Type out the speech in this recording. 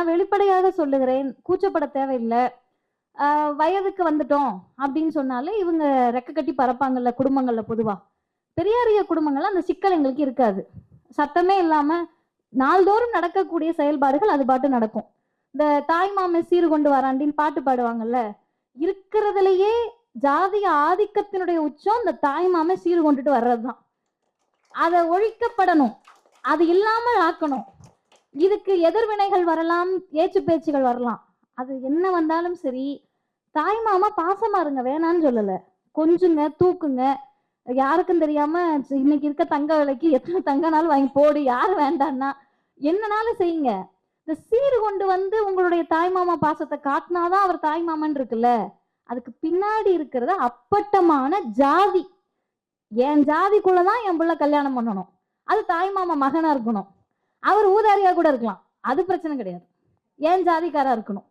நான் வெளிப்படையாக சொல்லுகிறேன். கூச்சப்பட தேவையில்லை. ஆஹ் வயதுக்கு வந்துட்டோம் அப்படின்னு சொன்னாலே இவங்க ரெக்க கட்டி பறப்பாங்கல்ல குடும்பங்கள்ல பொதுவா. பெரியாரிய குடும்பங்கள்ல அந்த சிக்கல் எங்களுக்கு இருக்காது. சத்தமே இல்லாம நாள்தோறும் நடக்கக்கூடிய செயல்பாடுகள் அது பாட்டு நடக்கும். இந்த தாய் மாமன் சீறு கொண்டு வராண்டின்னு பாட்டு பாடுவாங்கல்ல இருக்கிறதுலயே ஜாதிய ஆதிக்கத்தினுடைய உச்சம் இந்த தாய் மாமன் சீறு கொண்டுட்டு வர்றதுதான். அதை ஒழிக்கப்படணும். அது இல்லாமல் ஆக்கணும். இதுக்கு எதிர்வினைகள் வரலாம் ஏச்சு பேச்சுகள் வரலாம். அது என்ன வந்தாலும் சரி தாய் மாமா பாசமா இருங்க வேணான்னு சொல்லலை. கொஞ்சுங்க தூக்குங்க. யாருக்கும் தெரியாம இன்னைக்கு இருக்க தங்க விலைக்கு எத்தனை தங்கனாலும் வாங்கி போடு யார் வேண்டான்னா என்னனாலும் செய்யுங்க. இந்த சீர் கொண்டு வந்து உங்களுடைய தாய் மாமா பாசத்தை காட்டினாதான் அவர் தாய் மாமன் இருக்குல்ல. அதுக்கு பின்னாடி இருக்கிறது அப்பட்டமான ஜாதி. என் ஜாதிக்குள்ளதான் என் பிள்ளை கல்யாணம் பண்ணணும். அது தாய் மாமா மகனா இருக்கணும். அவர் ஊதாரியாக கூட இருக்கலாம். அது பிரச்சனை கிடையாது. ஏன் ஜாதிக்காரா இருக்கணும்?